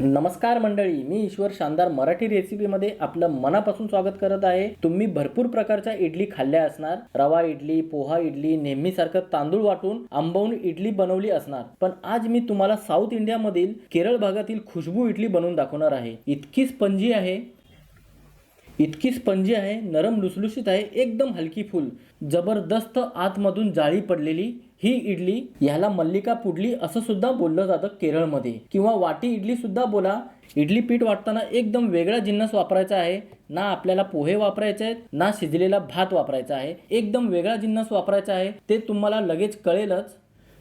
नमस्कार मंडळी मी ईश्वर शानदार मराठी रेसिपीमध्ये आपलं मनापासून स्वागत करत आहे. तुम्ही भरपूर प्रकारच्या इडली खाल्ल्या असणार. रवा इडली पोहा इडली नेहमीसारखं तांदूळ वाटून आंबवून इडली बनवली असणार. पण आज मी तुम्हाला साऊथ इंडियामधील केरळ भागातील खुशबू इडली बनवून दाखवणार आहे. इतकी स्पंजी आहे. इतकी स्पंजी आहे नरम लुसलुशीत आहे एकदम हलकी फुल. जबरदस्त आतमधून जाळी पडलेली ही इडली ह्याला मल्लिका पुडली असं सुद्धा बोललं जातं केरळमध्ये. किंवा वाटी इडली सुद्धा बोला. इडली पीठ वाटताना एकदम वेगळा जिन्नस वापरायचा आहे. ना आपल्याला पोहे वापरायचे आहेत ना शिजलेला भात वापरायचा आहे. एकदम वेगळा जिन्नस वापरायचा आहे. ते तुम्हाला लगेच कळेलच.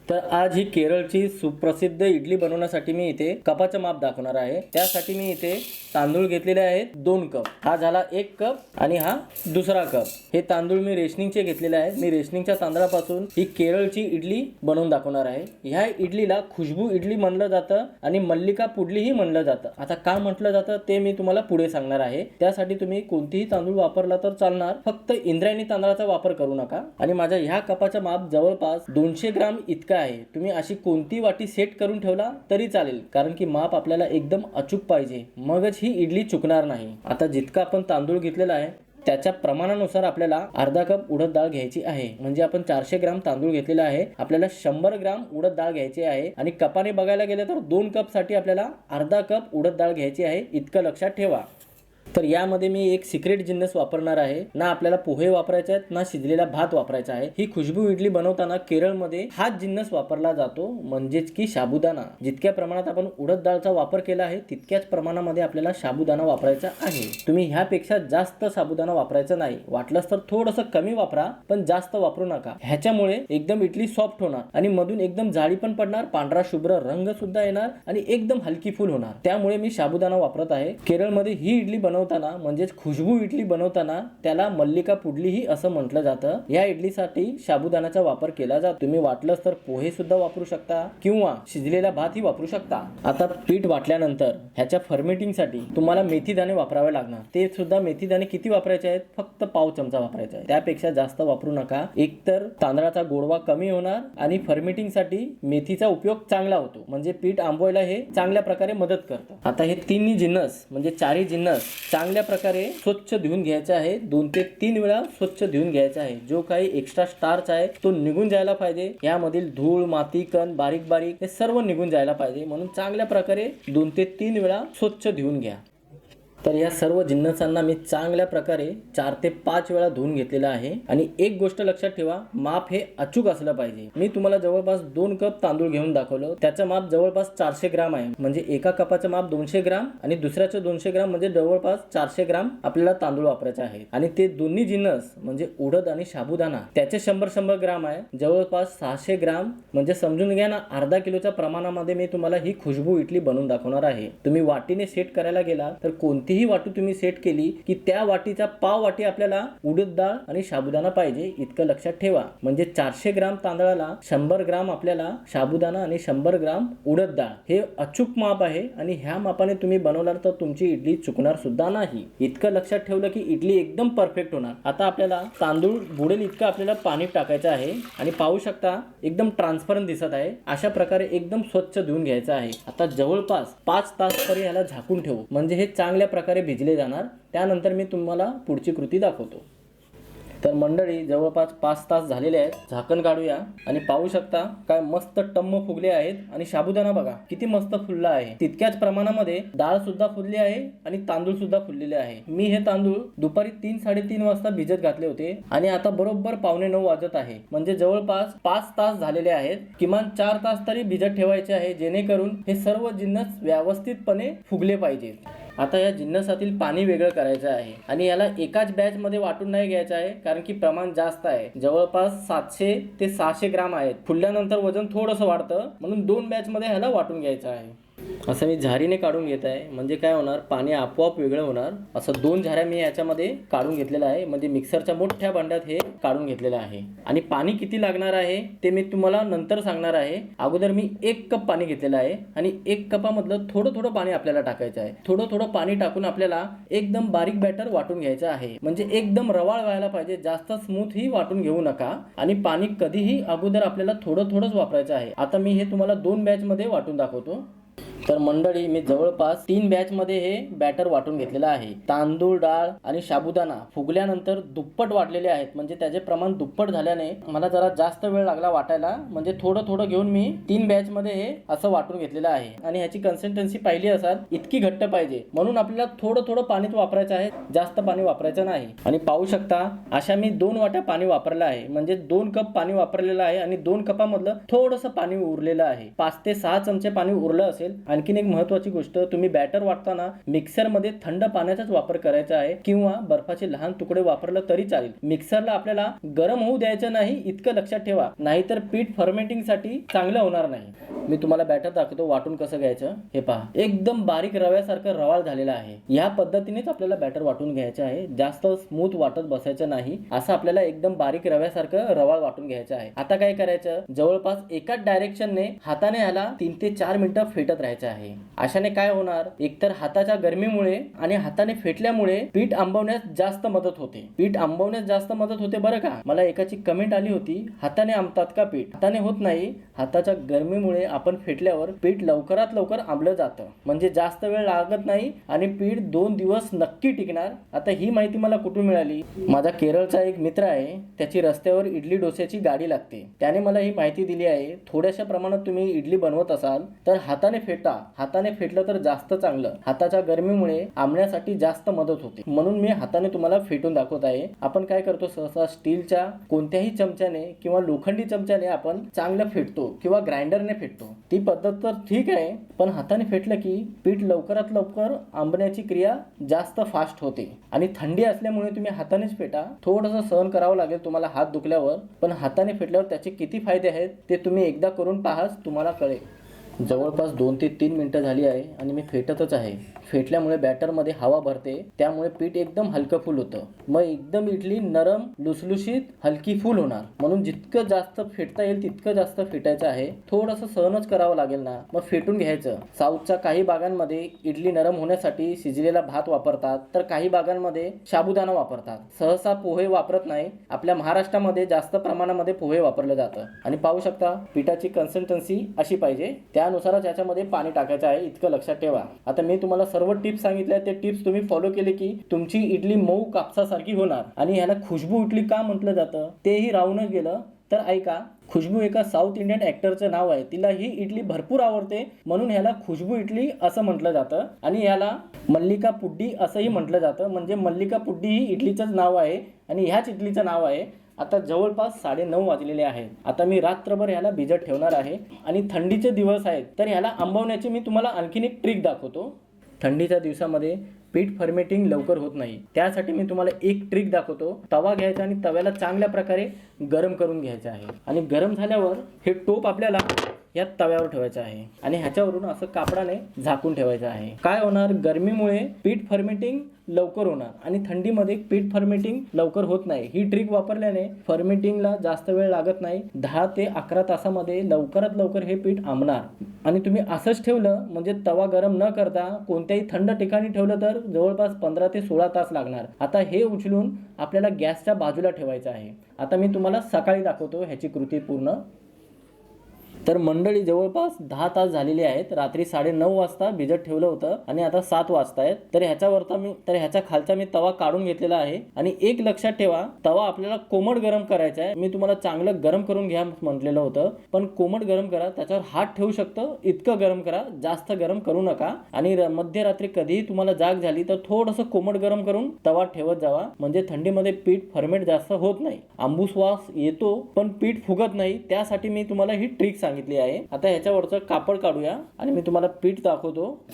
तर आज ही केरळची सुप्रसिद्ध इडली बनवण्यासाठी मी इथे कपाचं माप दाखवणार आहे. त्यासाठी मी इथे तांदूळ घेतलेले आहेत दोन कप. हा झाला एक कप आणि हा दुसरा कप. हे तांदूळ मी रेशनिंगचे घेतलेले आहे मी रेशनिंगच्या तांदळापासून ही केरळची इडली बनवून दाखवणार आहे. ह्या इडलीला खुशबू इडली म्हणलं जातं आणि मल्लिका पुडलीही म्हणलं जातं. आता का म्हटलं जातं ते मी तुम्हाला पुढे सांगणार आहे. त्यासाठी तुम्ही कोणतीही तांदूळ वापरला तर चालणार. फक्त इंद्रायणी तांदळाचा वापर करू नका. आणि माझ्या ह्या कपाचा माप जवळपास दोनशे ग्राम इतका आहे तुम्ही अशी कोणती वाटी सेट करून ठेवला तरी चालेल कारण की माप आपल्याला एकदम अचूक पाहिजे. मगच ही इडली चुकणार नाही. आता जितका आपण तांदूळ घेतलेला आहे त्याच्या प्रमाणानुसार आपल्याला अर्धा कप उडद डाळ घ्यायची आहे. म्हणजे आपण चारशे ग्राम तांदूळ घेतलेला आहे आपल्याला शंभर ग्राम उडद डाळ घ्यायची आहे आणि कपाने बघायला गेलं तर दोन कपसाठी आपल्याला अर्धा कप उडद डाळ घ्यायची आहे. इतकं लक्षात ठेवा. तर यामध्ये मी एक सिक्रेट जिन्नस वापरणार आहे. ना आपल्याला पोहे वापरायचे आहेत ना शिजलेला भात वापरायचा आहे. ही खुशबू इडली बनवताना केरळमध्ये हाच जिन्नस वापरला जातो म्हणजेच की साबुदाणा जितक्या प्रमाणात आपण उडद डाळचा वापर केला आहे तितक्याच प्रमाणामध्ये आपल्याला साबुदाणा वापरायचा आहे. तुम्ही ह्यापेक्षा जास्त साबुदाणा वापरायचा नाही. वाटलंच तर थोडंसं कमी वापरा पण जास्त वापरू नका. ह्याच्यामुळे एकदम इडली सॉफ्ट होणार आणि मधून एकदम जाळी पण पडणार पांढरा शुभ्र रंग सुद्धा येणार आणि एकदम हलकी फुल होणार. त्यामुळे मी साबुदाणा वापरत आहे. केरळमध्ये ही इडली बनवताना म्हणजेच खुशबू इडली बनवताना त्याला मल्लिका पुडली ही असं म्हटलं जातं. या इडलीसाठी साबुदाण्याचा वापर केला जातो. तुम्ही वाटलंच तर पोहे सुद्धा वापरू शकता किंवा शिजलेला भातही वापरू शकता. आता पीठ वाटल्यानंतर ह्याच्या फर्मेटिंगसाठी तुम्हाला मेथी दाणे वापरावे लागणार. ते सुद्धा मेथी दाणे किती वापरायचे आहेत? फक्त पाव चमचा वापरायचा आहे त्यापेक्षा जास्त वापरू नका. एकतर तांदळाचा गोडवा कमी होणार आणि फर्मेटिंगसाठी मेथीचा उपयोग चांगला होतो. म्हणजे पीठ आंबवायला हे चांगल्या प्रकारे मदत करतं. आता हे तिन्ही जिन्नस म्हणजे चारही जिन्नस चांगल्या प्रकारे स्वच्छ धुवून घ्यायचा आहे. दोन ते तीन वेळा स्वच्छ धुवून घ्यायचा आहे. जो काही एक्स्ट्रा स्टार्च आहे तो निघून जायला पाहिजे. यामधील धूळ माती कण बारीक बारीक हे सर्व निघून जायला पाहिजे. म्हणून चांगल्या प्रकारे दोन ते तीन वेळा स्वच्छ धुवून घ्या. तर या सर्व जिन्नसांना मी चांगल्या प्रकारे चार ते पाच वेळा धुवून घेतलेला आहे. आणि एक गोष्ट लक्षात ठेवा माप हे अचूक असलं पाहिजे. मी तुम्हाला जवळपास दोन कप तांदूळ घेऊन दाखवलं. त्याचं माप जवळपास चारशे ग्राम आहे. म्हणजे एका कपाचं माप दोनशे ग्राम आणि दुसऱ्याचं दोनशे ग्राम म्हणजे जवळपास चारशे ग्राम आपल्याला तांदूळ वापरायचे आहे आणि ते दोन्ही जिन्नस म्हणजे उडद आणि साबुदाणा त्याचे शंभर शंभर ग्राम आहे. जवळपास सहाशे ग्राम म्हणजे समजून घ्या ना अर्धा किलोच्या प्रमाणामध्ये मी तुम्हाला ही खुशबू इडली बनवून दाखवणार आहे. तुम्ही वाटीने सेट करायला गेला तर कोणती कोणतीही वाटी तुम्ही सेट केली की त्या वाटीचा पाव वाटी आपल्याला उडद डाळ आणि साबुदाणा पाहिजे इतकं लक्षात ठेवा. म्हणजे चारशे ग्राम तांदळाला शंभर ग्राम आपल्याला साबुदाणा आणि शंभर ग्राम उडद डाळ. हे अचूक माप आहे आणि ह्या मापाने तुम्ही बनवणार तर तुमची इडली चुकणार सुद्धा नाही. इतकं लक्षात ठेवलं की इडली एकदम परफेक्ट होणार. आता आपल्याला तांदूळ बुडेल इतकं आपल्याला पाणी टाकायचं आहे आणि पाहू शकता एकदम ट्रान्सपरंट दिसत आहे. अशा प्रकारे एकदम स्वच्छ धुवून घ्यायचं आहे. आता जवळपास पाच तास तरी ह्याला झाकून ठेवू. म्हणजे हे चांगल्या प्रकारे भिजले जाणार त्यानंतर मी तुम्हाला पुढची कृती दाखवतो. तर मंडळी जवळपास पाच तास झालेले आहेत. झाकण काढूया. आणि पाहू शकता काय मस्त टम्म फुगले आहेत. आणि साबुदाणा बघा किती मस्त फुलला आहे. तितक्याच प्रमाणामध्ये डाळ सुद्धा फुलली आहे आणि तांदूळ सुद्धा फुललेले आहे. मी हे तांदूळ दुपारी तीन साडेतीन वाजता भिजत घातले होते. आणि आता बरोबर पावणे नऊ वाजत आहे. म्हणजे जवळपास पाच तास झालेले आहेत. किमान चार तास तरी भिजत ठेवायचे आहे जेणेकरून हे सर्व जिन्नस व्यवस्थितपणे फुगले पाहिजेत. आता या जिन्नसातील पाणी वेगळं करायचं आहे. आणि याला एकाच बॅच मध्ये वाटून नाही घ्यायचं आहे कारण की प्रमाण जास्त आहे. जवळपास सातशे ते सहाशे ग्राम आहेत. फुलल्यानंतर वजन थोडंसं वाढतं म्हणून दोन बॅच मध्ये ह्याला वाटून घ्यायचं आहे. असं मी झारीने काढून घेत आहे. म्हणजे काय होणार? पाणी आपोआप वेगळं होणार. असं दोन झाऱ्या मी याच्यामध्ये काढून घेतलेलं आहे. म्हणजे मिक्सरच्या मोठ्या भांड्यात हे काढून घेतलेलं आहे. आणि पाणी किती लागणार आहे ते मी तुम्हाला नंतर सांगणार आहे. अगोदर मी एक कप पाणी घेतलेलं आहे. आणि एक कपामधलं थोडं थोडं पाणी आपल्याला टाकायचं आहे. थोडं थोडं पाणी टाकून आपल्याला एकदम बारीक बॅटर वाटून घ्यायचं आहे. म्हणजे एकदम रवाळ व्हायला पाहिजे. जास्त स्मूथ ही वाटून घेऊ नका. आणि पाणी कधीही अगोदर आपल्याला थोडं थोडंच वापरायचं आहे. आता मी हे तुम्हाला दोन बॅच मध्ये वाटून दाखवतो. तर मंडळी मी जवळपास तीन बॅच मध्ये हे बॅटर वाटून घेतलेलं आहे. तांदूळ डाळ आणि साबुदाणा फुगल्यानंतर दुप्पट वाटलेले आहेत. म्हणजे त्याचे प्रमाण दुप्पट झाल्याने मला जरा जास्त वेळ लागला वाटायला. म्हणजे थोडं थोडं घेऊन मी तीन बॅच मध्ये हे असं वाटून घेतलेलं आहे. आणि ह्याची कन्सिस्टन्सी पाहिली असाल इतकी घट्ट पाहिजे. म्हणून आपल्याला थोडं थोडं पाणीच वापरायचं आहे. जास्त पाणी वापरायचं नाही. आणि पाहू शकता अशा मी दोन वाट्या पाणी वापरलं आहे. म्हणजे दोन कप पाणी वापरलेलं आहे आणि दोन कपामधलं थोडंसं पाणी उरलेलं आहे. पाच ते सहा चमचे पाणी उरलं असेल आणखीन एक महत्वाची गोष्ट तुम्ही बॅटर वाटताना मिक्सरमध्ये थंड पाण्याचाच वापर करायचा आहे किंवा बर्फाचे लहान तुकडे वापरलं तरी चालेल. मिक्सरला आपल्याला गरम होऊ द्यायचं नाही इतकं लक्षात ठेवा. नाहीतर पीठ फर्मेंटिंगसाठी चांगलं होणार नाही. मी तुम्हाला बॅटर दाखवतो वाटून कसं घ्यायचं? हे पहा. एकदम बारीक रव्यासारखं रवाळ झालेला आहे. या पद्धतीनेच आपल्याला बॅटर वाटून घ्यायचं आहे. जास्त स्मूथ वाटत बसायचं नाही. असं आपल्याला एकदम बारीक रव्यासारखं रवाळ वाटून घ्यायचं आहे. आता काय करायचं? जवळपास एकाच डायरेक्शनने हाताने ह्याला तीन ते चार मिनिटं फेटत राहायचं आहे. अशाने काय होणार? एकतर हाताच्या गरमीमुळे आणि हाताने फेटल्यामुळे पीठ आंबवण्यास जास्त मदत होते. पीठ आंबवण्यास जास्त मदत होते बरं का? मला एकाची कमेंट आली होती हाताने आंबतात का पीठ? हाताने होत नाही. हाताच्या गरमीमुळे आपण फेटल्यावर पीठ लवकरात लवकर आंबलं जातं. म्हणजे जास्त वेळ लागत नाही आणि पीठ दोन दिवस नक्की टिकणार. आता ही माहिती मला कुठून मिळाली? माझा केरळचा एक मित्र आहे त्याची रस्त्यावर इडली डोस्याची गाडी लागते. त्याने मला ही माहिती दिली आहे. थोड्याशा प्रमाणात तुम्ही इडली बनवत असाल तर हाताने फेटा. हाताने फेटलं तर जास्त चांगलं. हाताच्या गरमीमुळे आंबण्यासाठी जास्त मदत होते. म्हणून मी हाताने तुम्हाला फेटून दाखवत आहे. आपण काय करतो सहसा स्टीलच्या कोणत्याही चमच्याने किंवा लोखंडी चमच्याने आपण चांगलं फेटतो किंवा ग्राइंडरने फेटतो. ती पद्धत तर ठीक आहे पण हाताने फेटलं की पीठ लवकरात लवकर आंबण्याची क्रिया जास्त फास्ट होते. आणि थंडी असल्यामुळे तुम्ही हातानेच फेटा. थोडंसं सहन करावं लागेल तुम्हाला हात दुखल्यावर पण हाताने फेटल्यावर त्याचे किती फायदे आहेत ते तुम्ही एकदा करून पाहाच तुम्हाला कळेल. जवळपास दोन ते तीन मिनटं झाली आहे आणि मी फेटतच आहे. फेटल्यामुळे बॅटरमध्ये हवा भरते त्यामुळे पीठ एकदम हलकं फुल होतं. मग एकदम इडली नरम लुसलुशीत हलकी फुल होणार. म्हणून जितकं जास्त फेटता येईल तितकं जास्त फेटायचं आहे. थोडंसं सहनच करावं लागेल ना. मग फेटून घ्यायचं. साऊथच्या काही भागांमध्ये इडली नरम होण्यासाठी शिजलेला भात वापरतात तर काही भागांमध्ये साबुदाणा वापरतात. सहसा पोहे वापरत नाही. आपल्या महाराष्ट्रामध्ये जास्त प्रमाणामध्ये पोहे वापरलं जातं. आणि पाहू शकता पिठाची कन्सिस्टन्सी अशी पाहिजे. त्यानुसारच याच्यामध्ये पाणी टाकायचं आहे इतकं लक्षात ठेवा. आता मी तुम्हाला सर्व टिप्स सांगितल्या ते टिप्स तुम्ही फॉलो केले की तुमची इडली मऊ कापसासारखी होणार. आणि ह्याला खुशबू इडली का म्हटलं जातं? तेही राहूनच गेलं. तर ऐका खुशबू एका साऊथ इंडियन ऍक्टरचं नाव आहे. तिला ही इडली भरपूर आवडते. म्हणून ह्याला खुशबू इडली असं म्हटलं जातं. आणि ह्याला मल्लिका पुड्डी असंही म्हटलं जातं. म्हणजे मल्लिका पुड्डी ही इडलीचंच नाव आहे. आणि ह्याच इडलीचं नाव आहे आता जवळपास साडे नऊ वाजलेले आहेत. आता मी रात्रभर ह्याला भिजत ठेवणार आहे आणि थंडीचे दिवस आहेत तर ह्याला आंबवण्याची मी तुम्हाला आणखीन एक ट्रिक दाखवतो. थंडीच्या दिवसामध्ये पीठ फर्मेटिंग लवकर होत नाही. त्यासाठी मी तुम्हाला एक ट्रिक दाखवतो. तवा घ्यायचा आणि तव्याला चांगल्या प्रकारे गरम करून घ्यायचा आहे. आणि गरम झाल्यावर हे टोप आपल्याला या तव्यावर ठेवायचं आहे. आणि ह्याच्यावरून असं कापडाने झाकून ठेवायचं आहे. काय होणार? गरमीमुळे पीठ फर्मेटिंग लवकर होणार. आणि थंडीमध्ये पीठ फर्मेटिंग लवकर होत नाही. ही ट्रिक वापरल्याने फर्मेटिंगला जास्त वेळ लागत नाही. दहा ते अकरा तासामध्ये लवकरात लवकर हे पीठ आंबणार. आणि तुम्ही असंच ठेवलं म्हणजे तवा गरम न करता कोणत्याही थंड ठिकाणी ठेवलं तर जवळपास पंधरा ते सोळा तास लागणार. आता हे उचलून आपल्याला गॅसच्या बाजूला ठेवायचं आहे. आता मी तुम्हाला सकाळी दाखवतो ह्याची कृती पूर्ण. तर मंडळी जवळपास दहा तास झालेली आहेत. रात्री साडे नऊ वाजता भिजत ठेवलं होतं आणि आता सात वाजतायत. तर ह्याच्यावरचा मी तर ह्याच्या खालचा मी तवा काढून घेतलेला आहे. आणि एक लक्षात ठेवा तवा आपल्याला कोमट गरम करायचा आहे. मी तुम्हाला चांगलं गरम करून घ्या म्हटलेलं होतं. पण कोमट गरम करा त्याच्यावर हात ठेवू शकतं. इतकं गरम करा जास्त गरम करू नका. आणि र- मध्यरात्री कधीही तुम्हाला जाग झाली तर थोडंसं कोमट गरम करून तवा ठेवत जावा. म्हणजे थंडीमध्ये पीठ फर्मेट जास्त होत नाही. आंबूस वास येतो पण पीठ फुगत नाही. त्यासाठी मी तुम्हाला ही ट्रिक सांगितली आहे. आता ह्याच्यावरचं कापड काढूया आणि मी तुम्हाला पीठ दाखवतो.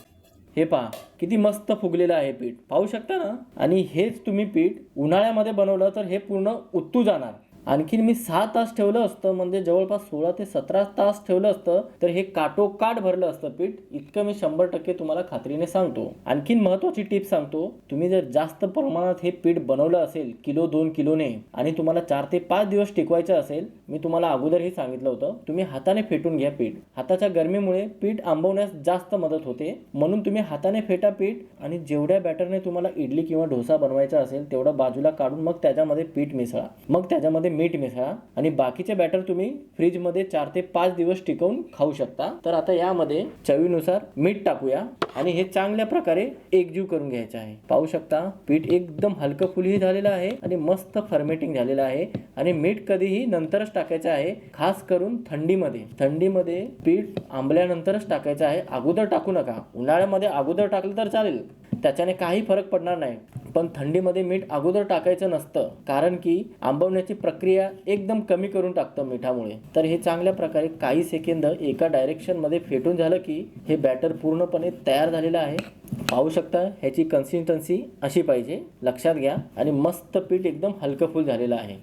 हे पहा किती मस्त फुगलेलं आहे पीठ. पाहू शकता ना? आणि हेच तुम्ही पीठ उन्हाळ्यामध्ये बनवलं तर हे पूर्ण उत्तू जाणार. आणखीन मी सहा तास ठेवलं असतं म्हणजे जवळपास सोळा ते सतरा तास ठेवलं असतं तर हे काटोकाट भरलं असतं पीठ. इतकं मी शंभर टक्के तुम्हाला खात्रीने सांगतो. आणखीन महत्वाची टिप सांगतो तुम्ही जर जास्त प्रमाणात हे पीठ बनवलं असेल किलो दोन किलोने आणि तुम्हाला चार ते पाच दिवस टिकवायचं असेल मी तुम्हाला अगोदरही सांगितलं होतं तुम्ही हाताने फेटून घ्या पीठ. हाताच्या गरमीमुळे पीठ आंबवण्यास जास्त मदत होते. म्हणून तुम्ही हाताने फेटा पीठ आणि जेवढ्या बॅटरने तुम्हाला इडली किंवा डोसा बनवायचा असेल तेवढा बाजूला काढून मग त्याच्यामध्ये पीठ मिसळा. मग त्याच्यामध्ये मीठ मिसळा आणि बाकीचे बॅटर तुम्ही फ्रीजमध्ये चार ते पाच दिवस टिकवून खाऊ शकता. तर आता यामध्ये चवीनुसार मीठ टाकूया आणि हे चांगल्या प्रकारे एकजीव करून घ्यायचे आहे. पाहू शकता पीठ एकदम हलकं फुलही झालेलं आहे आणि मस्त फर्मेटिंग झालेलं आहे आणि मीठ कधीही नंतरच टाकायचं आहे खास करून थंडीमध्ये. थंडीमध्ये पीठ आंबल्यानंतरच टाकायचं आहे. अगोदर टाकू नका. उन्हाळ्यामध्ये अगोदर टाकलं तर चालेल. त्याच्याने काही फरक पडणार नाही. पण थंडीमध्ये मीठ अगोदर टाकायचं नसतं. कारण की आंबवण्याची प्रक्रिया एकदम कमी करून टाकतं मिठामुळे. तर हे चांगल्या प्रकारे काही सेकंद एका डायरेक्शनमध्ये फेटून झालं की हे बॅटर पूर्णपणे तयार झालेलं आहे. पाहू शकता ह्याची कन्सिस्टन्सी अशी पाहिजे. लक्षात घ्या. आणि मस्त पीठ एकदम हलकं फुल झालेलं आहे.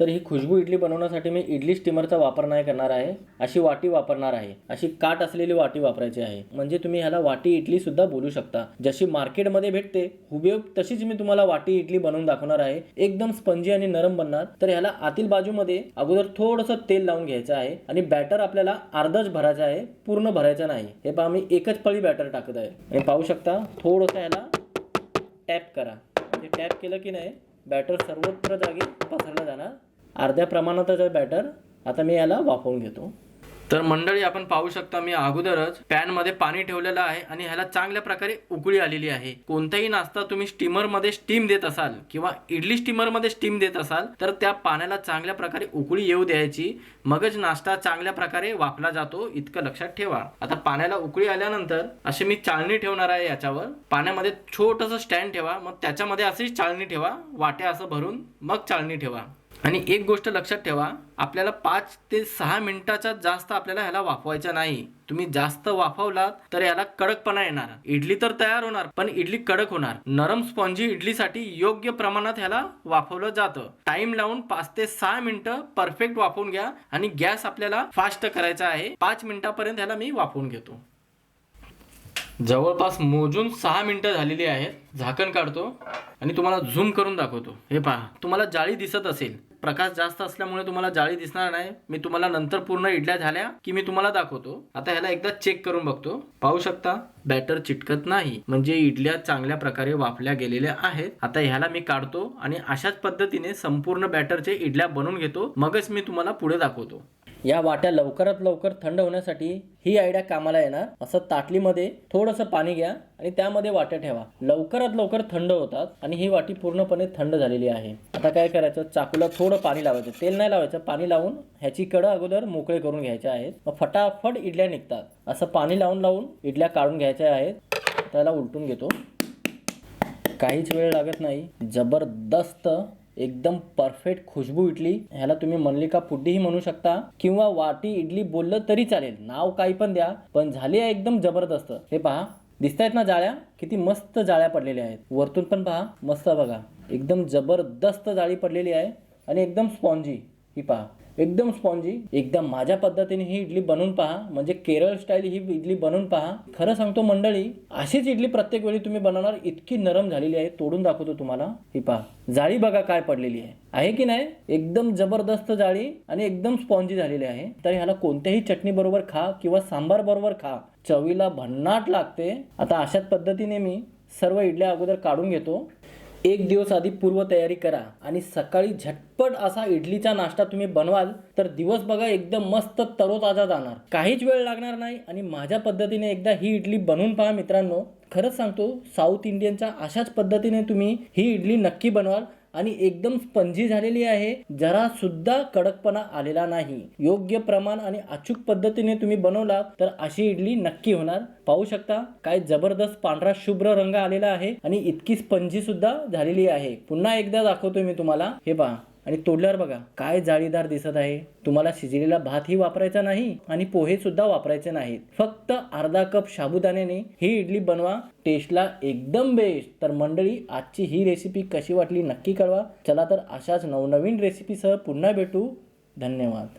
तर ही खुशबू इडली बनवण्यासाठी मी इडली स्टीमरचा वापर नाही करणार आहे अशी वाटी वापरणार आहे. अशी काट असलेली वाटी वापरायची आहे. म्हणजे तुम्ही ह्याला वाटी इडली सुद्धा बोलू शकता. जशी मार्केटमध्ये भेटते हुबेहूब तशीच मी तुम्हाला वाटी इडली बनवून दाखवणार आहे. एकदम स्पंजी आणि नरम बनणार. तर ह्याला आतील बाजूमध्ये अगोदर थोडंसं तेल लावून घ्यायचं आहे आणि बॅटर आपल्याला अर्धच भरायचं आहे पूर्ण भरायचं नाही. हे पहा मी एकच पळी बॅटर टाकत आहे. आणि पाहू शकता थोडंसं ह्याला टॅप करा. म्हणजे टॅप केलं की नाही बॅटर सर्वत्र जागी पसरलं जाणार अर्ध्या प्रमाणातच बॅटर आता मी याला वाफवून घेतो. तर मंडळी आपण पाहू शकता मी अगोदरच पॅनमध्ये पाणी ठेवलेलं आहे आणि ह्याला चांगल्या प्रकारे उकळी आलेली आहे. कोणताही नाश्ता तुम्ही स्टीमरमध्ये स्टीम देत असाल किंवा इडली स्टीमरमध्ये स्टीम देत असाल तर त्या पाण्याला चांगल्या प्रकारे उकळी येऊ द्यायची. मगच नाश्ता चांगल्या प्रकारे वापला जातो इतकं लक्षात ठेवा. आता पाण्याला उकळी आल्यानंतर अशी मी चाळणी ठेवणार आहे याच्यावर. पाण्यामध्ये छोटंसं स्टँड ठेवा मग त्याच्यामध्ये अशीच चाळणी ठेवा वाट्या असं भरून मग चाळणी ठेवा. आणि एक गोष्ट लक्षात ठेवा आपल्याला पाच ते सहा मिनिटाच्या जास्त आपल्याला ह्याला वाफवायचा नाही. तुम्ही जास्त वाफवलात तर याला कडकपणा येणार. इडली तर तयार होणार पण इडली कडक होणार. नरम स्पॉन्जी इडलीसाठी योग्य प्रमाणात ह्याला वाफवलं जातं. टाइम लावून पाच ते सहा मिनिटं परफेक्ट वाफवून घ्या आणि गॅस आपल्याला फास्ट करायचा आहे. पाच मिनिटापर्यंत ह्याला मी वाफवून घेतो. जवळपास मोजून सहा मिनिटं झालेली आहेत. झाकण काढतो आणि तुम्हाला झूम करून दाखवतो. हे पहा तुम्हाला जाळी दिसत असेल. प्रकाश जास्त असल्यामुळे तुम्हाला जाळी दिसणार नाही. मी तुम्हाला नंतर पूर्ण इडल्या झाल्या की मी तुम्हाला दाखवतो. आता ह्याला एकदा चेक करून बघतो. पाहू शकता बॅटर चिटकत नाही. म्हणजे इडल्या चांगल्या प्रकारे वाफल्या गेलेल्या आहेत. आता ह्याला मी काढतो आणि अशाच पद्धतीने संपूर्ण बॅटरचे इडल्या बनवून घेतो. मगच मी तुम्हाला पुढे दाखवतो. या वाट्या लवकरात लवकर थंड होण्यासाठी ही आयडिया कामाला येणार. असं ताटलीमध्ये थोडंसं पाणी घ्या आणि त्यामध्ये वाट्या ठेवा. लवकरात लवकर थंड होतात आणि ही वाटी पूर्णपणे थंड झालेली आहे. आता काय करायचं? चाकूला थोडं पाणी लावायचं. तेल नाही लावायचं. पाणी लावून ह्याची कडं अगोदर मोकळे करून घ्यायचे आहेत. मग फटाफट इडल्या निघतात. असं पाणी लावून लावून इडल्या काढून घ्यायच्या आहेत. त्याला उलटून घेतो. काहीच वेळ लागत नाही. जबरदस्त एकदम परफेक्ट खुशबू इडली. ह्याला तुम्ही मल्लिका पुड्डीही म्हणू शकता. किंवा वाटी इडली बोललं तरी चालेल. नाव काही पण द्या पण झाली आहे एकदम जबरदस्त. हे पहा दिसतायत ना जाळ्या? किती मस्त जाळ्या पडलेल्या आहेत. वरतून पण पहा मस्त बघा. एकदम जबरदस्त जाळी पडलेली आहे. आणि एकदम स्पॉन्जी ही पहा. एकदम स्पॉन्जी. एकदम माझ्या पद्धतीने ही इडली बनवून पहा. म्हणजे केरळ स्टाईल ही इडली बनवून पहा. खरं सांगतो मंडळी अशीच इडली प्रत्येक वेळी तुम्ही बनवणार. इतकी नरम झालेली आहे. तोडून दाखवतो तुम्हाला. ही पहा. जाळी बघा काय पडलेली आहे. आहे की नाही? एकदम जबरदस्त जाळी आणि एकदम स्पॉन्जी झालेली आहे. तर ह्याला कोणत्याही चटणी बरोबर खा किंवा सांबार बरोबर खा. चवीला भन्नाट लागते. आता अशाच पद्धतीने मी सर्व इडल्या अगोदर काढून घेतो. एक दिवस आधी पूर्वतयारी करा आणि सकाळी झटपट असा इडलीचा नाश्ता तुम्ही बनवाल तर दिवस बघा एकदम मस्त तरोताजा जाणार. काहीच वेळ लागणार नाही आणि माझ्या पद्धतीने एकदा ही इडली बनवून पहा मित्रांनो. खरंच सांगतो साऊथ इंडियनच्या अशाच पद्धतीने तुम्ही ही इडली नक्की बनवाल. आणि एकदम स्पंजी झालेली आहे. जरा सुद्धा कडकपणा आलेला नाही. योग्य प्रमाण आणि अचूक पद्धतीने तुम्ही बनवला तर अशी इडली नक्की होणार. पाहू शकता काय जबरदस्त पांढरा शुभ्र रंग आलेला आहे आणि इतकी स्पंजी सुद्धा झालेली आहे. पुन्हा एकदा दाखवतोय मी तुम्हाला. हे पहा. आणि तोडल्यावर बघा काय जाळीदार दिसत आहे. तुम्हाला शिजलेला भातही वापरायचा नाही आणि पोहे सुद्धा वापरायचे नाहीत. फक्त अर्धा कप साबुदाण्याने ही इडली बनवा टेस्टला एकदम बेस्ट. तर मंडळी आजची ही रेसिपी कशी वाटली नक्की कळवा. चला तर अशाच नवनवीन रेसिपीसह पुन्हा भेटू. धन्यवाद.